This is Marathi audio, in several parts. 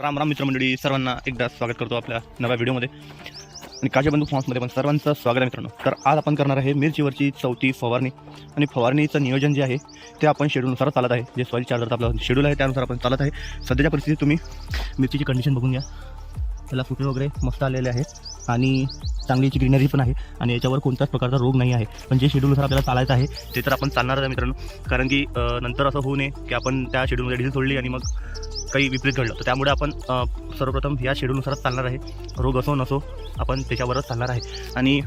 राम राम मित्रमंडळी सर्वांना एकदा स्वागत करतो आपल्या नव्या व्हिडिओमध्ये. आणि काजेबंधू फॉर्म्समध्ये पण सर्वांचं स्वागत आहे मित्रांनो. तर आज आपण करणार आहे मिरचीवरची चौथी फवारणी. आणि फवारणीचं नियोजन जे आहे ते आपण शेड्यूलनुसार चालत आहे. जे सॉईल चार्जरचं आपलं शेड्यूल आहे त्यानुसार आपण चालत आहे. सध्याच्या परिस्थितीत तुम्ही मिरचीची कंडिशन बघून घ्या. त्याला फुटे वगैरे मस्त आलेले आहे. आणि चांगलीची ग्रीनरी पण आहे आणि याच्यावर कोणत्याच प्रकारचा रोग नाही आहे. पण जे शेड्यूलनुसार आपल्याला चालायचं आहे ते तर आपण चालणारच आहे मित्रांनो. कारण की नंतर असं होऊ नये की आपण त्या शेड्यूलमध्ये डिझेल सोडली आणि मग काही विपरीत घडलं. तर त्यामुळे आपण सर्वप्रथम या शेड्यूलनुसारच चालणार आहे. रोग असो नसो आपण त्याच्यावरच चालणार आहे. आणि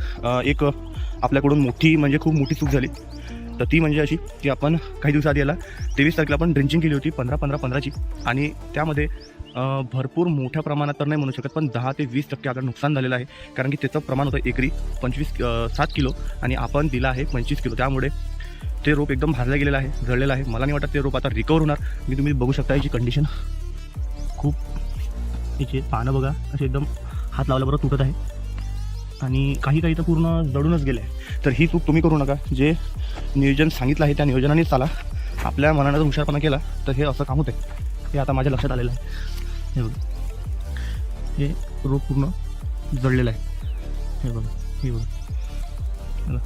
एक आपल्याकडून मोठी म्हणजे खूप मोठी चूक झाली. तर ती म्हणजे अशी की आपण काही दिवसाआधी याला तेवीस तारखेला आपण ड्रिंचिंग केली होती पंधरा पंधरा पंधराची. आणि त्यामध्ये भरपूर मोठ्या प्रमाणात तर नाही म्हणू शकत पण दहा ते वीस टक्के आपलं नुकसान झालेलं आहे. कारण की त्याचं प्रमाण होतं एकरी पंचवीस सात किलो आणि आपण दिला आहे पंचवीस किलो. त्यामुळे ते रोप एकदम भाजलं गेलेलं आहे जळलेलं आहे. मला नाही वाटत ते रोप आता रिकवर होणार. मी तुम्ही बघू शकता याची कंडिशन खूप याचे पानं बघा असे एकदम हात लावल्याबरोबर तुटत आहे. आणि काही काही तर पूर्ण जळूनच गेले. आहे तर ही चूक तुम्ही करू नका. जे नियोजन सांगितलं आहे त्या नियोजनाने चाला. आपल्या मनानं जर हुशारपणा केला तर हे असं काम होते हे आता माझ्या लक्षात आलेलं आहे. हे बघा. हे रोप पूर्ण जळलेलं आहे. हे बघा हे बघा.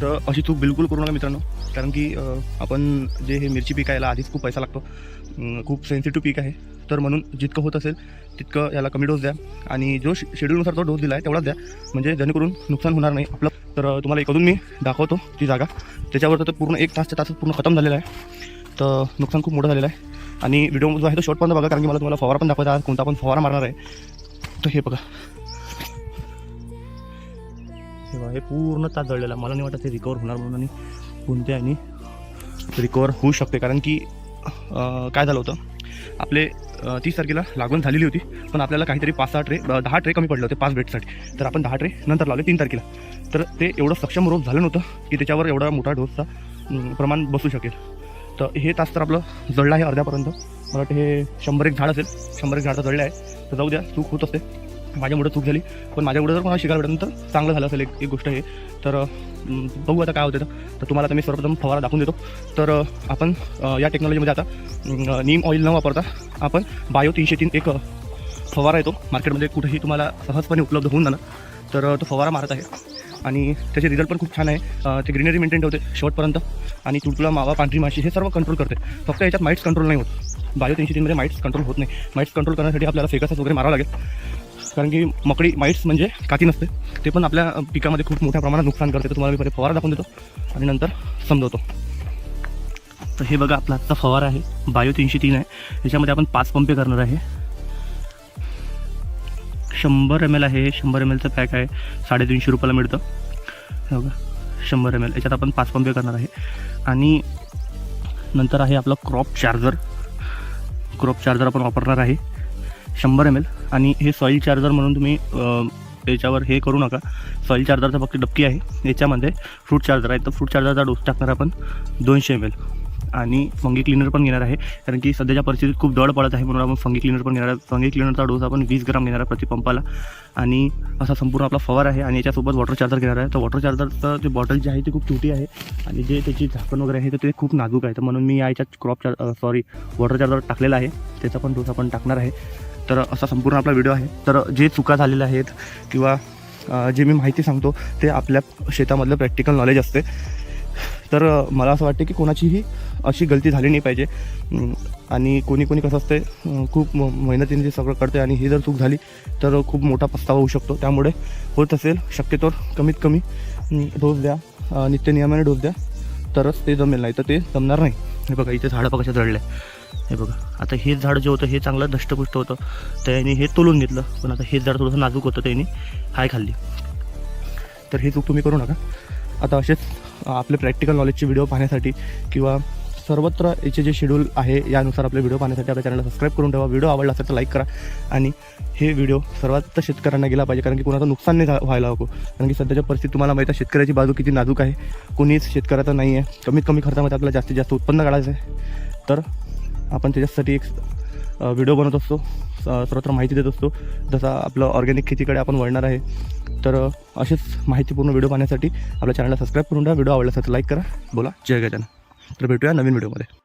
तर अशी चूक बिलकुल करू नका मित्रांनो. कारण की आपण जे हे मिरची पीक आहे याला आधीच खूप पैसा लागतो. खूप सेन्सिटिव्ह पीक आहे. तर म्हणून जितकं होत असेल तितकं याला कमी डोस द्या. आणि जो शेड्यूलनुसार तो डोस दिला आहे तेवढाच द्या. म्हणजे जेणेकरून नुकसान होणार नाही आपलं. तर तुम्हाला इकडून मी दाखवतो ती जागा. त्याच्यावर तर पूर्ण एक तासच्या तासात पूर्ण खतम झालेला आहे. तर नुकसान खूप मोठं झालेलं आहे. आणि व्हिडिओ जो आहे तो शॉर्टपर्यंत बघा कारण की मला तुम्हाला फवारा पण दाखवायचा कोणता पण फवारा मारणार आहे. तर हे बघा. हे बघा हे पूर्ण तास जळलेला मला नाही वाटत ते रिकवर होणार म्हणून आणि कोणत्या आणि रिकवर होऊ शकते. कारण की काय झालं होतं? आपले तीस तारखेला लागवण झालेली होती पण आपल्याला काहीतरी पाच सहा ट्रे दहा ट्रे कमी पडले होते पाच बेडसाठी. तर आपण दहा ट्रे नंतर लावले तीन तारखेला. तर ते एवढं सक्षम रोग झालं नव्हतं की त्याच्यावर एवढा मोठा डोसचा प्रमाण बसू शकेल. तर हे तास तर आपलं जळलं आहे अर्ध्यापर्यंत. मला वाटतं हे शंभर एक झाड असेल. शंभर एक झाड जळलं आहे. तर जाऊ द्या चूक होत असते. माझ्यामुळे चूक झाली. पण माझ्यामुळे जर कोणाला शिकायला भेटलं तर चांगलं झालं असेल एक एक गोष्ट हे. तर बघू आता काय होतं तर. तर तुम्हाला आता मी सर्वप्रथम फवारा दाखवून देतो. तर आपण या टेक्नॉलॉजीमध्ये आता नीम ऑइल न वापरता आपण बायो तीनशे तीन एक फवारा येतो. मार्केटमध्ये कुठेही तुम्हाला सहजपणे उपलब्ध होऊन जाणार. तर तो फवारा मारत आहे. आणि त्याचे रिझल्ट पण खूप छान आहे. ते ग्रीनरी मेंटेन ठेवते शेवटपर्यंत. आणि तुडतुला मावा पांढरी माशी हे सर्व कंट्रोल करते. फक्त याच्यात माइट्स कंट्रोल नाही होत. बायो तीनशे तीनमध्ये माइट्स कंट्रोल होत नाही. माइट्स कंट्रोल करण्यासाठी आपल्याला फेकसच वगैरे मारावं लागेल. कारण की मकडी माइट्स म्हणजे काती नसते. ते पण आपल्या पिकामध्ये खूप मोठ्या प्रमाणात नुकसान करते. तर तुम्हाला मी पहिले फवारा दाखवून देतो आणि नंतर समजवतो. तर हे बघा आपला आजचा फवारा आहे. बायो तीनशे तीन आहे याच्यामध्ये आपण पाच पंपे करणार आहे. शंभर एम एल आहे. शंभर एम एलचं पॅक आहे. साडेतीनशे रुपयाला मिळतं. हो का शंभर एम एल याच्यात आपण पाच पंपे करणार आहे. आणि नंतर आहे आपलं क्रॉप चार्जर क्रॉप चार्जर आपण वापरणार आहे. शंभर एम एल आणि हे सॉईल चार्जर म्हणून तुम्ही याच्यावर हे करू नका. सॉईल चार्जरचा फक्त डबकी आहे. याच्यामध्ये फ्रूट चार्जर आहे. तर फ्रूट चार्जरचा डोस टाकणार आपण दोनशे एम एल आणि फंगी क्लिनर पण घेणार आहे. कारण की सध्याच्या परिस्थितीत खूप दड पडत आहे म्हणून आपण फंगी क्लिनर पण घेणार आहे फंगी क्लिनरचा डोस आपण वीस ग्राम घेणार आहे प्रतिपंपाला आणि असा संपूर्ण आपला फवार आहे आणि याच्यासोबत वॉटर चार्जर घेणार आहे. तर वॉटर चार्जरचं ते बॉटल जी आहे ती खूप छोटी आहे आणि जे त्याची झाकण वगैरे आहे तर ते खूप नाजूक आहे. तर म्हणून मी याच्यात crop charge sorry water charger टाकलेला आहे. त्याचा पण डोस आपण टाकणार आहे. तर असा संपूर्ण आपला व्हिडिओ आहे. तर जे चुका झालेल्या आहेत किंवा जे मी माहिती सांगतो ते आपल्या शेतामधलं प्रॅक्टिकल नॉलेज असते. तर मला असं वाटते की कोणाचीही अशी गलती झाली नाही पाहिजे. आणि कोणी कोणी कसं असते खूप मेहनतीने ते सगळं करते आणि ही जर चूक झाली तर खूप मोठा पस्तावा होऊ शकतो. त्यामुळे होत असेल शक्यतोवर कमीत कमी डोस द्या. नित्य नियमाने डोस द्या. तरच ते जमेल नाही तर ते जमणार नाही. हे बघा इथे झाडं फकाशाचं जळलं आहे हे बघा आता हे झाड जे होतं हे चांगलं दष्टपुष्ट होतं. त्याने हे तोलून घेतलं पण आता हे झाड थोडंसं नाजूक होतं त्याने. हाय खाल्ली. तर हे चूक तुम्ही करू नका. आता असेच आपले प्रॅक्टिकल नॉलेजचे व्हिडिओ पाहण्यासाठी किंवा सर्वत्र याचे जे शेड्यूल आहे यानुसार आपले व्हिडिओ पाहण्यासाठी आपल्या चॅनलला सबस्क्राईब करून ठेवा. व्हिडिओ आवडला असेल तर लाईक करा. आणि हे व्हिडिओ सर्वात शेतकऱ्यांना गेला पाहिजे कारण की कोणाचं नुकसान नाही व्हायला नको कारण की सध्याच्या परिस्थिती तुम्हाला माहिती आहे शेतकऱ्याची बाजू किती नाजूक आहे. कोणीच शेतकऱ्याचं नाही आहे कमीत कमी खर्चामध्ये आपल्याला जास्तीत जास्त उत्पन्न काढायचं आहे. तर आपण त्याच्यासाठी एक व्हिडिओ बनवत असतो. सर्वत्र माहिती देत असतो. जसा आपलं ऑर्गॅनिक शेतीकडे आपण वळणार आहे तर असेच माहितीपूर्ण व्हिडिओ पाहण्यासाठी आपल्या चॅनलला सबस्क्राईब करून द्या व्हिडिओ आवडला तर लाईक करा. बोला. जय गजानन. तर भेटूया नवीन व्हिडिओमध्ये